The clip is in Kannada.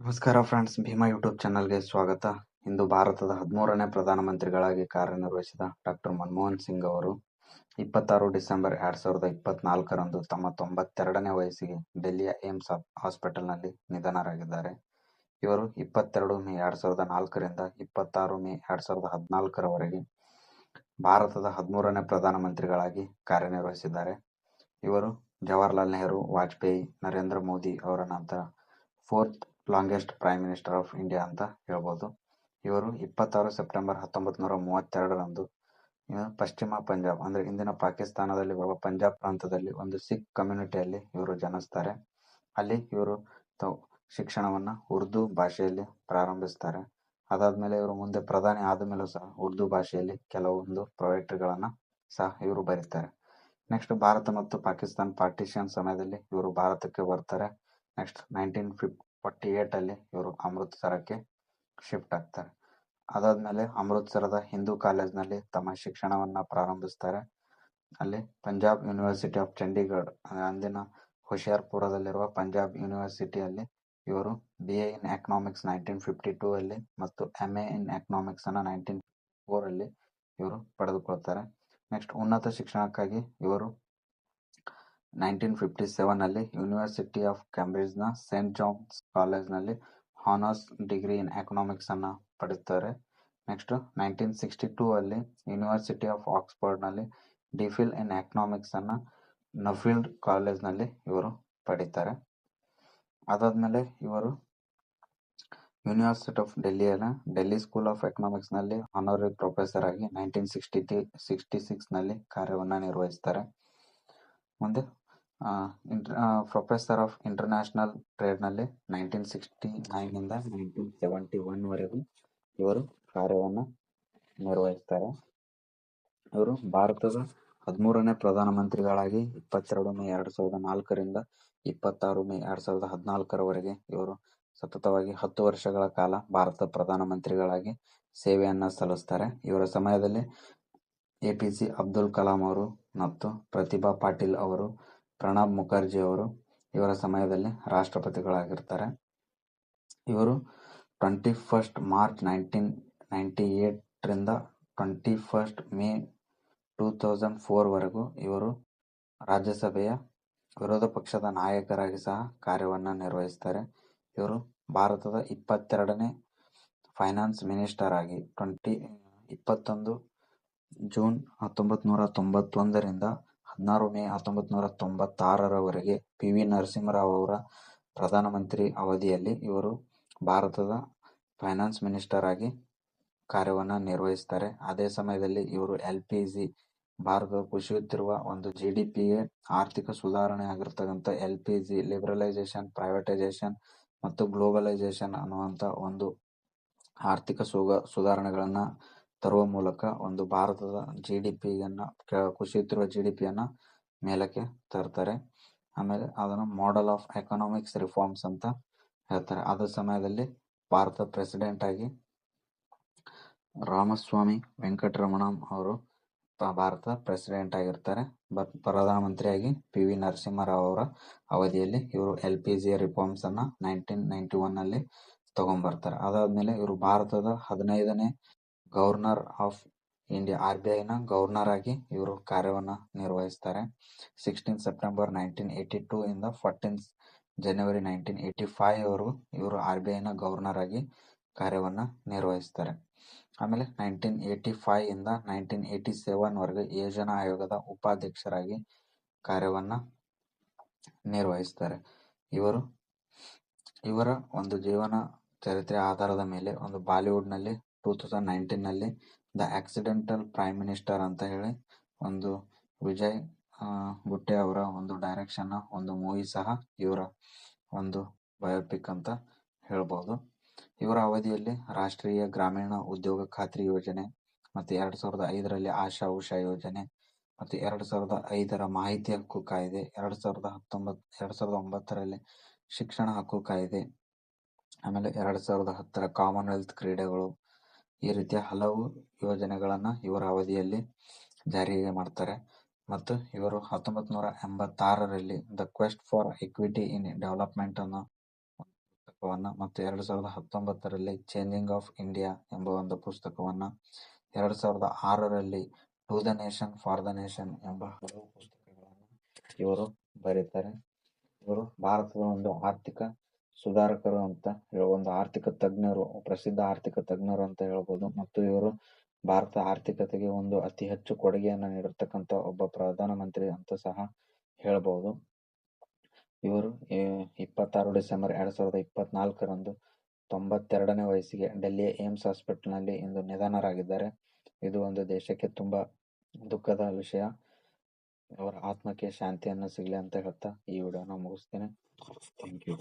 ನಮಸ್ಕಾರ ಫ್ರೆಂಡ್ಸ್, ಭೀಮಾ ಯೂಟ್ಯೂಬ್ ಚಾನಲ್ಗೆ ಸ್ವಾಗತ. ಇಂದು ಭಾರತದ ಹದಿಮೂರನೇ ಪ್ರಧಾನಮಂತ್ರಿಗಳಾಗಿ ಕಾರ್ಯನಿರ್ವಹಿಸಿದ ಡಾಕ್ಟರ್ ಮನಮೋಹನ್ ಸಿಂಗ್ ಅವರು ಇಪ್ಪತ್ತಾರು ಡಿಸೆಂಬರ್ ಎರಡ್ ಸಾವಿರದ ಇಪ್ಪತ್ನಾಲ್ಕರಂದು ತಮ್ಮ ತೊಂಬತ್ತೆರಡನೇ ವಯಸ್ಸಿಗೆ ಡೆಲ್ಲಿಯ ಏಮ್ಸ್ ಹಾಸ್ಪಿಟಲ್ನಲ್ಲಿ ನಿಧನರಾಗಿದ್ದಾರೆ. ಇವರು ಇಪ್ಪತ್ತೆರಡು ಮೇ ಎರಡ್ ಸಾವಿರದ ನಾಲ್ಕರಿಂದ ಇಪ್ಪತ್ತಾರು ಮೇ ಎರಡ್ ಸಾವಿರದ ಹದಿನಾಲ್ಕರವರೆಗೆ ಭಾರತದ ಹದಿಮೂರನೇ ಪ್ರಧಾನಮಂತ್ರಿಗಳಾಗಿ ಕಾರ್ಯನಿರ್ವಹಿಸಿದ್ದಾರೆ. ಇವರು ಜವಾಹರ್ಲಾಲ್ ನೆಹರು, ವಾಜಪೇಯಿ, ನರೇಂದ್ರ ಮೋದಿ ಅವರ ನಂತರ fourth longest prime minister of India ಅಂತ ಹೇಳ್ಬೋದು. ಇವರು ಇಪ್ಪತ್ತಾರು ಸೆಪ್ಟೆಂಬರ್ ಹತ್ತೊಂಬತ್ತು ನೂರ ಮೂವತ್ತೆರಡರಂದು ಪಶ್ಚಿಮ ಪಂಜಾಬ್, ಅಂದ್ರೆ ಇಂದಿನ ಪಾಕಿಸ್ತಾನದಲ್ಲಿ ಬರುವ ಪಂಜಾಬ್ ಪ್ರಾಂತದಲ್ಲಿ ಒಂದು ಸಿಖ್ ಕಮ್ಯುನಿಟಿಯಲ್ಲಿ ಇವರು ಜನಿಸ್ತಾರೆ. ಅಲ್ಲಿ ಇವರು ಶಿಕ್ಷಣವನ್ನ ಉರ್ದು ಭಾಷೆಯಲ್ಲಿ ಪ್ರಾರಂಭಿಸ್ತಾರೆ. ಅದಾದ್ಮೇಲೆ ಇವರು ಮುಂದೆ ಪ್ರಧಾನಿ ಆದ ಮೇಲೂ ಸಹ ಉರ್ದು ಭಾಷೆಯಲ್ಲಿ ಕೆಲವೊಂದು ಪೊಯೆಟ್ರಿಗಳನ್ನ ಸಹ ಇವರು ಬರೀತಾರೆ. ನೆಕ್ಸ್ಟ್ ಭಾರತ ಮತ್ತು ಪಾಕಿಸ್ತಾನ ಪಾರ್ಟಿಷನ್ ಸಮಯದಲ್ಲಿ ಇವರು ಭಾರತಕ್ಕೆ ಬರ್ತಾರೆ. Next nineteen fif forty eight ಅಲ್ಲಿ ಇವರು ಅಮೃತಸರಕ್ಕೆ ಶಿಫ್ಟ್ ಆಗ್ತಾರೆ. ಅದಾದ್ಮೇಲೆ ಅಮೃತಸರದ ಹಿಂದೂ ಕಾಲೇಜ್ನಲ್ಲಿ ತಮ್ಮ ಶಿಕ್ಷಣವನ್ನ ಪ್ರಾರಂಭಿಸ್ತಾರೆ. ಅಲ್ಲಿ ಪಂಜಾಬ್ ಯೂನಿವರ್ಸಿಟಿ ಆಫ್ ಚಂಡೀಗಢ ಅಂದಿನ ಹುಷಿಯಾರ್ಪುರದಲ್ಲಿರುವ ಪಂಜಾಬ್ ಯೂನಿವರ್ಸಿಟಿಯಲ್ಲಿ ಇವರು B A in economics nineteen fifty two ಅಲ್ಲಿ ಮತ್ತು ಎಂ ಎ ಇನ್ ಎಕನಾಮಿಕ್ಸ್ ಅನ್ನ ನೈನ್ಟೀನ್ ಫೋರ್ ಅಲ್ಲಿ ಇವರು ಪಡೆದುಕೊಳ್ತಾರೆ. ನೆಕ್ಸ್ಟ್ ಉನ್ನತ ಶಿಕ್ಷಣಕ್ಕಾಗಿ ಇವರು ನೈನ್ಟೀನ್ ಫಿಫ್ಟಿ ಸೆವೆನ್ ಅಲ್ಲಿ ಯೂನಿವರ್ಸಿಟಿ ಆಫ್ ಕ್ಯಾಂಬ್ರಿಡ್ಜ್ನ ನ ಸೇಂಟ್ ಜಾನ್ಸ್ ಕಾಲೇಜ್ನಲ್ಲಿ ಹಾನರ್ಸ್ ಡಿಗ್ರಿ ಇನ್ ಎಕನಾಮಿಕ್ಸ್ ಅನ್ನ ಪಡೆಯುತ್ತಾರೆ ನೆಕ್ಸ್ಟ್ ನೈನ್ಟೀನ್ ಸಿಕ್ಸ್ಟಿ ಟೂ ಅಲ್ಲಿ ಯೂನಿವರ್ಸಿಟಿ ಆಫ್ ಆಕ್ಸ್ಫರ್ಡ್ನಲ್ಲಿ ಡಿಫಿಲ್ ಇನ್ ಎಕನಾಮಿಕ್ಸ್ ಅನ್ನ ನಫೀಲ್ಡ್ ಕಾಲೇಜ್ನಲ್ಲಿ ಇವರು ಪಡೀತಾರೆ. ಅದಾದ್ಮೇಲೆ ಇವರು ಯೂನಿವರ್ಸಿಟಿ ಆಫ್ ಡೆಲ್ಲಿಯ ಡೆಲ್ಲಿ ಸ್ಕೂಲ್ ಆಫ್ ಎಕನಾಮಿಕ್ಸ್ನಲ್ಲಿ ಆನರರಿ ಪ್ರೊಫೆಸರ್ ಆಗಿ ನೈನ್ಟೀನ್ ಸಿಕ್ಸ್ಟಿ ಸಿಕ್ಸ್ಟಿ ಸಿಕ್ಸ್ನಲ್ಲಿ ಕಾರ್ಯವನ್ನ ನಿರ್ವಹಿಸ್ತಾರೆ. ಮುಂದೆ ಪ್ರೊಫೆಸರ್ ಆಫ್ ಇಂಟರ್ನ್ಯಾಷನಲ್ ಟ್ರೇಡ್ನಲ್ಲಿ ನೈನ್ಟೀನ್ ಸಿಕ್ಸ್ಟಿ ನೈನ್ ಇಂದ ನೈನ್ಟೀನ್ ಸೆವೆಂಟಿ ಒನ್ ವರೆಗೂ ಇವರು ಕಾರ್ಯವನ್ನು ನಿರ್ವಹಿಸ್ತಾರೆ. ಇವರು ಭಾರತದ ಹದಿಮೂರನೇ ಪ್ರಧಾನಮಂತ್ರಿಗಳಾಗಿ ಇಪ್ಪತ್ತೆರಡು ಮೇ ಎರಡು ಸಾವಿರದ ನಾಲ್ಕರಿಂದ ಇಪ್ಪತ್ತಾರು ಮೇ ಎರಡು ಸಾವಿರದ ಹದಿನಾಲ್ಕರವರೆಗೆ ಇವರು ಸತತವಾಗಿ ಹತ್ತು ವರ್ಷಗಳ ಕಾಲ ಭಾರತ ಪ್ರಧಾನಮಂತ್ರಿಗಳಾಗಿ ಸೇವೆಯನ್ನ ಸಲ್ಲಿಸ್ತಾರೆ. ಇವರ ಸಮಯದಲ್ಲಿ A P J Abdul Kalam ಅವರು ಮತ್ತು ಪ್ರತಿಭಾ ಪಾಟೀಲ್ ಅವರು ಪ್ರಣಬ್ ಮುಖರ್ಜಿ ಅವರು ಇವರ ಸಮಯದಲ್ಲಿ ರಾಷ್ಟ್ರಪತಿಗಳಾಗಿರ್ತಾರೆ. ಇವರು twenty first March nineteen ninety ಏಟ್ರಿಂದ twenty first May two thousand ಫೋರ್ವರೆಗೂ ಇವರು ರಾಜ್ಯಸಭೆಯ ವಿರೋಧ ಪಕ್ಷದ ನಾಯಕರಾಗಿ ಸಹ ಕಾರ್ಯವನ್ನು ನಿರ್ವಹಿಸ್ತಾರೆ. ಇವರು ಭಾರತದ ಇಪ್ಪತ್ತೆರಡನೇ ಫೈನಾನ್ಸ್ ಮಿನಿಸ್ಟರ್ ಆಗಿ ಟ್ವೆಂಟಿ ಇಪ್ಪತ್ತೊಂದು ಜೂನ್ ಹತ್ತೊಂಬತ್ತು ನೂರ ತೊಂಬತ್ತೊಂದರಿಂದ ಹದಿನಾರು ಮೇ ಹತ್ತೊಂಬತ್ ನೂರ ತೊಂಬತ್ತಾರರವರೆಗೆ ಪಿ ವಿ ನರಸಿಂಹರಾವ್ ಅವರ ಪ್ರಧಾನಮಂತ್ರಿ ಅವಧಿಯಲ್ಲಿ ಇವರು ಭಾರತದ ಫೈನಾನ್ಸ್ ಮಿನಿಸ್ಟರ್ ಆಗಿ ಕಾರ್ಯವನ್ನು ನಿರ್ವಹಿಸ್ತಾರೆ. ಅದೇ ಸಮಯದಲ್ಲಿ ಇವರು ಎಲ್ ಪಿ ಜಿ ಭಾರತ ಕುಸಿಯುತ್ತಿರುವ ಒಂದು ಜಿ ಡಿ ಪಿಗೆ ಆರ್ಥಿಕ ಸುಧಾರಣೆ ಆಗಿರ್ತಕ್ಕಂಥ L P G liberalisation, privatisation ಮತ್ತು ಗ್ಲೋಬಲೈಸೇಷನ್ ಅನ್ನುವಂಥ ಒಂದು ಆರ್ಥಿಕ ಸುಗ, ಸುಧಾರಣೆಗಳನ್ನ ತರುವ ಮೂಲಕ ಒಂದು ಭಾರತದ ಜಿ ಡಿ ಪಿಯನ್ನು ಕುಸಿಯುತ್ತಿರುವ ಜಿ ಡಿ ಪಿಯನ್ನು ಮೇಲಕ್ಕೆ ತರ್ತಾರೆ. ಆಮೇಲೆ ಅದನ್ನು ಮಾಡೆಲ್ ಆಫ್ ಎಕನಾಮಿಕ್ಸ್ ರಿಫಾರ್ಮ್ಸ್ ಅಂತ ಹೇಳ್ತಾರೆ. ಅದ ಸಮಯದಲ್ಲಿ ಭಾರತ ಪ್ರೆಸಿಡೆಂಟ್ ಆಗಿ ರಾಮಸ್ವಾಮಿ ವೆಂಕಟರಮಣಂ ಅವರು ಭಾರತ ಪ್ರೆಸಿಡೆಂಟ್ ಆಗಿರ್ತಾರೆ. ಬಟ್ ಪ್ರಧಾನಮಂತ್ರಿಯಾಗಿ ಪಿ ವಿ ನರಸಿಂಹರಾವ್ ಅವರ ಅವಧಿಯಲ್ಲಿ ಇವರು ಎಲ್ ಪಿ ಜಿ ರಿಫಾರ್ಮ್ಸ್ ಅನ್ನ ನೈನ್ಟೀನ್ ನೈನ್ಟಿ ಒನ್ ಅಲ್ಲಿ ತಗೊಂಡ್ಬರ್ತಾರೆ ಅದಾದ್ಮೇಲೆ ಇವರು ಭಾರತದ ಹದಿನೈದನೇ governor of India, R B ನ ಗವರ್ನರ್ ಆಗಿ ಇವರು ಕಾರ್ಯವನ್ನ ನಿರ್ವಹಿಸ್ತಾರೆ. Sixteen September nineteen eighty two ಇಂದ fourteen January nineteen eighty five ವರೆಗೂ ಇವರು ಆರ್ ಬಿ ಐ ನ ಗವರ್ನರ್ ಆಗಿ ಕಾರ್ಯವನ್ನ ನಿರ್ವಹಿಸ್ತಾರೆ. ಆಮೇಲೆ ನೈನ್ಟೀನ್ ಏಯ್ಟಿ ಫೈವ್ ಇಂದ ನೈನ್ಟೀನ್ ಏಯ್ಟಿ ಸೆವೆನ್ ವರೆಗೆ ಯೋಜನಾ ಆಯೋಗದ ಉಪಾಧ್ಯಕ್ಷರಾಗಿ ಕಾರ್ಯವನ್ನ ನಿರ್ವಹಿಸ್ತಾರೆ. ಇವರು, ಇವರ ಒಂದು ಜೀವನ ಚರಿತ್ರೆ ಆಧಾರದ ಮೇಲೆ ಒಂದು ಬಾಲಿವುಡ್ನಲ್ಲಿ ಟೂ ತೌಸಂಡ್ ನೈನ್ಟೀನ್ನಲ್ಲಿ ದ ಆಕ್ಸಿಡೆಂಟಲ್ ಪ್ರೈಮ್ ಮಿನಿಸ್ಟರ್ ಅಂತ ಹೇಳಿ ಒಂದು ವಿಜಯ್ ಗುಟ್ಟೆ ಅವರ ಒಂದು ಡೈರೆಕ್ಷನ್ ಒಂದು ಮೂವಿ ಸಹ ಇವರ ಒಂದು ಬಯೋಪಿಕ್ ಅಂತ ಹೇಳ್ಬಹುದು ಇವರ ಅವಧಿಯಲ್ಲಿ ರಾಷ್ಟ್ರೀಯ ಗ್ರಾಮೀಣ ಉದ್ಯೋಗ ಖಾತ್ರಿ ಯೋಜನೆ ಮತ್ತು ಎರಡ್ ಸಾವಿರದ ಐದರಲ್ಲಿ ಆಶಾ ಉಷಾ ಯೋಜನೆ ಮತ್ತು ಎರಡ್ ಸಾವಿರದ ಐದರ ಮಾಹಿತಿ ಹಕ್ಕು ಕಾಯ್ದೆ, ಎರಡ್ ಸಾವಿರದ ಹತ್ತೊಂಬತ್, ಎರಡ್ ಸಾವಿರದ ಒಂಬತ್ತರಲ್ಲಿ ಶಿಕ್ಷಣ ಹಕ್ಕು ಕಾಯ್ದೆ, ಆಮೇಲೆ ಎರಡ್ ಸಾವಿರದ ಹತ್ತರ ಕಾಮನ್ವೆಲ್ತ್ ಕ್ರೀಡೆಗಳು ಈ ರೀತಿಯ ಹಲವು ಯೋಜನೆಗಳನ್ನ ಇವರ ಅವಧಿಯಲ್ಲಿ ಜಾರಿಗೆ ಮಾಡ್ತಾರೆ. ಮತ್ತು ಇವರು ಹತ್ತೊಂಬತ್ ನೂರ ಎಂಬತ್ತಾರರಲ್ಲಿ the quest for equity in development ಅನ್ನೋ ಪುಸ್ತಕವನ್ನು ಮತ್ತು ಎರಡು ಸಾವಿರದ ಹತ್ತೊಂಬತ್ತರಲ್ಲಿ ಚೇಂಜಿಂಗ್ ಆಫ್ ಇಂಡಿಯಾ ಎಂಬ ಒಂದು ಪುಸ್ತಕವನ್ನು, ಎರಡು ಸಾವಿರದ ಆರರಲ್ಲಿ to the nation for the nation ಎಂಬ ಹಲವು ಪುಸ್ತಕಗಳನ್ನು ಇವರು ಬರೀತಾರೆ. ಇವರು ಭಾರತದ ಒಂದು ಆರ್ಥಿಕ ಸುಧಾರಕರು ಅಂತ ಒಂದು ಆರ್ಥಿಕ ತಜ್ಞರು, ಪ್ರಸಿದ್ಧ ಆರ್ಥಿಕ ತಜ್ಞರು ಅಂತ ಹೇಳ್ಬೋದು. ಮತ್ತು ಇವರು ಭಾರತ ಆರ್ಥಿಕತೆಗೆ ಒಂದು ಅತಿ ಹೆಚ್ಚು ಕೊಡುಗೆಯನ್ನು ನೀಡಿರ್ತಕ್ಕಂಥ ಒಬ್ಬ ಪ್ರಧಾನ ಮಂತ್ರಿ ಅಂತ ಸಹ ಹೇಳ್ಬೋದು. ಇವರು ಇಪ್ಪತ್ತಾರು ಡಿಸೆಂಬರ್ ಎರಡ್ ಸಾವಿರದ ಇಪ್ಪತ್ನಾಲ್ಕರಂದು ತೊಂಬತ್ತೆರಡನೇ ವಯಸ್ಸಿಗೆ ಡೆಲ್ಲಿಯ ಏಮ್ಸ್ ಹಾಸ್ಪಿಟಲ್ನಲ್ಲಿ ಇಂದು ನಿಧನರಾಗಿದ್ದಾರೆ. ಇದು ಒಂದು ದೇಶಕ್ಕೆ ತುಂಬಾ ದುಃಖದ ವಿಷಯ. ಅವರ ಆತ್ಮಕ್ಕೆ ಶಾಂತಿಯನ್ನು ಸಿಗಲಿ ಅಂತ ಹೇಳ್ತಾ ಈ ವಿಡಿಯೋನ ಮುಗಿಸ್ತೇನೆ. Thank you